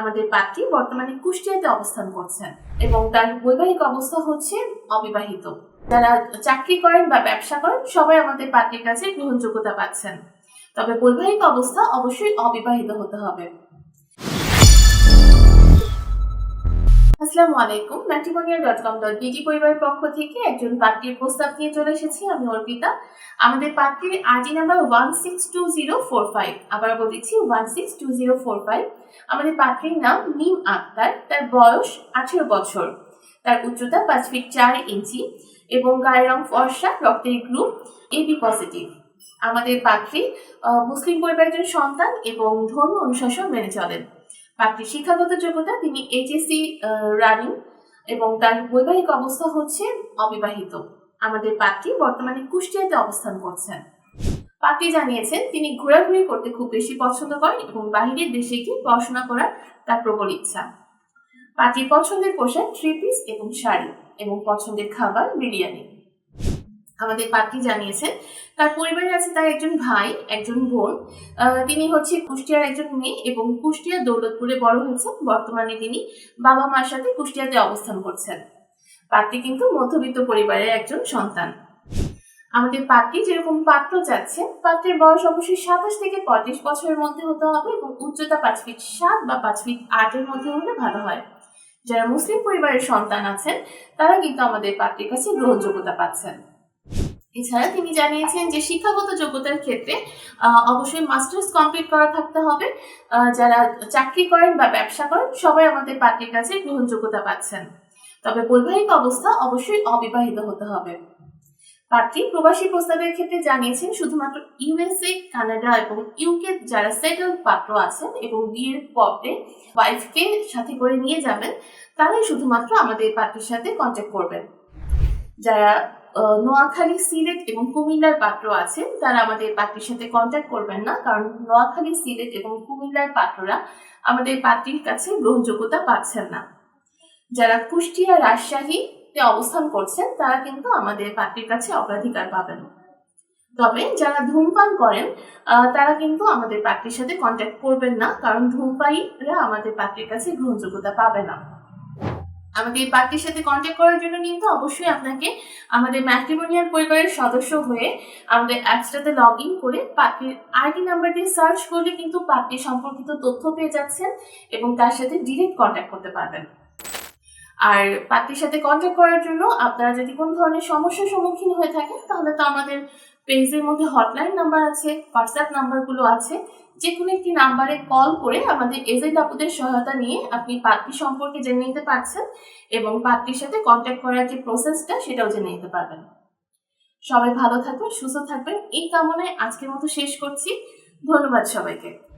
আমাদের পাত্রী বর্তমানে কুষ্টিয়াতে অবস্থান করছেন এবং তার বৈবাহিক অবস্থা হচ্ছে অবিবাহিত। যারা চাকরি করেন বা ব্যবসা করেন, সবাই আমাদের পাত্রীর কাছে গ্রহণযোগ্যতা পাচ্ছেন। তবে বৈবাহিক অবস্থা অবশ্যই অবিবাহিত হতে হবে। আসসালামু আলাইকুম। Matrimonial dot com dot BG পরিবারের পক্ষ থেকে একজন পাত্রীর প্রস্তাব নিয়ে চলে এসেছি, আমি অর্পিতা। আমাদের পাত্রীর RG number one six two zero four five আবার বলেছি one six two zero four five আমাদের পাত্রীর নাম মিম আক্তার, তার বয়স আঠেরো বছর। তার উচ্চতা পাঁচ ফিট চার ইঞ্চি এবং গায়ের রং ফর্সা, রক্তের গ্রুপ এবি পজিটিভ আমাদের পাত্রী মুসলিম পরিবারের একজন সন্তান এবং ধর্ম অনুশাসন মেনে চলেন। পাত্রীর শিক্ষাগত যোগ্যতা তিনি এইচএসসি রানিং এবং তার বৈবাহিক অবস্থা হচ্ছে অবিবাহিত। আমাদের পাত্রী বর্তমানে কুষ্টিয়াতে অবস্থান করছেন পাত্রী জানিয়েছেন, তিনি ঘোরাঘুরি করতে খুব বেশি পছন্দ করেন এবং বাহিরের দেশে গিয়ে পড়াশোনা করার তার প্রবল ইচ্ছা। পাত্রীর পছন্দের পোশাক, থ্রি পিস এবং শাড়ি এবং পছন্দের খাবার বিরিয়ানি। আমাদের পাত্রী জানিয়েছেন। তার পরিবারে আছে তার একজন ভাই, একজন বোন তিনি হচ্ছে কুষ্টিয়ার একজন মেয়ে এবং কুষ্টিয়া দৌলতপুরে বড় হয়েছেন। বর্তমানে তিনি বাবা মার সাথে কুষ্টিয়াতে অবস্থান করছেন। পাত্রী কিন্তু মধ্যবিত্ত পরিবারের একজন সন্তান। আমাদের পাত্রী যেরকম পাত্র চাচ্ছে, পাত্রের বয়স অবশ্যই সাতাশ থেকে পঁয়ত্রিশ বছরের মধ্যে হতে হবে এবং উচ্চতা পাঁচ ফিট সাত বা পাঁচ ফিট আটের মধ্যে হলে ভালো হয়। যারা মুসলিম পরিবারের সন্তান আছেন, তারা কিন্তু আমাদের পাত্রীর কাছে গ্রহণযোগ্যতা পাচ্ছেন। এছাড়া তিনি জানিয়েছেন যে শিক্ষাগত যোগ্যতার ক্ষেত্রে অবশ্যই মাস্টার্স কমপ্লিট করা থাকতে হবে। যারা চাকরি করেন বা ব্যবসা করেন, সবাই আমাদের পার্টির কাছে গ্রহণযোগ্যতা পাচ্ছেন। তবে বৈবাহিক অবস্থা অবশ্যই অবিবাহিত হতে হবে। পাত্রী প্রবাসী প্রস্তাবের ক্ষেত্রে জানিয়েছেন শুধুমাত্র ইউএসএ কানাডা এবং ইউকে যারা সেটেল পাত্র আছেন এবং বিয়ের পরে ওয়াইফকে সাথে করে নিয়ে যাবেন, তারাই শুধুমাত্র আমাদের পার্টির সাথে কন্ট্যাক্ট করবেন। যারা নোয়াখালী সিলেট এবং কুমিল্লার পাত্র আছেন, তারা আমাদের পাত্রীর সাথে কন্ট্যাক্ট করবেন না, কারণ নোয়াখালী সিলেট এবং কুমিল্লার পাত্ররা আমাদের পাত্রীর কাছে গ্রহণযোগ্যতা পাচ্ছেন না। যারা কুষ্টিয়া রাজশাহীতে অবস্থান করছেন, তারা কিন্তু আমাদের পাত্রীর কাছে অগ্রাধিকার পাবেন। তবে যারা ধূমপান করেন তারা কিন্তু আমাদের পাত্রীর সাথে কন্ট্যাক্ট করবেন না, কারণ ধূমপায়ীরা আমাদের পাত্রীর কাছে গ্রহণযোগ্যতা পাবে না। আমাদের পাত্রীর সাথে কন্ট্যাক্ট করার জন্য কিন্তু অবশ্যই আপনাকে আমাদের ম্যাট্রিমোনিয়াল পরিবারের সদস্য হয়ে আমাদের অ্যাপসটাতে লগ ইন করে পার্টির আইডি নাম্বার দিয়ে সার্চ করলে কিন্তু পার্টি সম্পর্কিত তথ্য পেয়ে যাচ্ছেন এবং তার সাথে ডিরেক্ট কন্ট্যাক্ট করতে পারবেন। আর পার্টির সাথে কন্ট্যাক্ট করার জন্য আপনারা যদি কোন ধরনের সমস্যার সম্মুখীন হয়ে থাকেন, তাহলে তো আমাদের পেজের মধ্যে হটলাইন নাম্বার আছে হোয়াটসঅ্যাপ নাম্বারগুলো আছে। যে কোনো একটি নাম্বারে কল করে আমাদের এজেন্ট আপুদের সহায়তা নিয়ে আপনি পাত্রী সম্পর্কে জেনে নিতে পারছেন এবং পাত্রীর সাথে কন্ট্যাক্ট করার যে প্রসেসটা সেটাও জেনে নিতে পারবেন। সবাই ভালো থাকবেন, সুস্থ থাকবেন। এই কামনায় আজকের মতো শেষ করছি। ধন্যবাদ সবাইকে।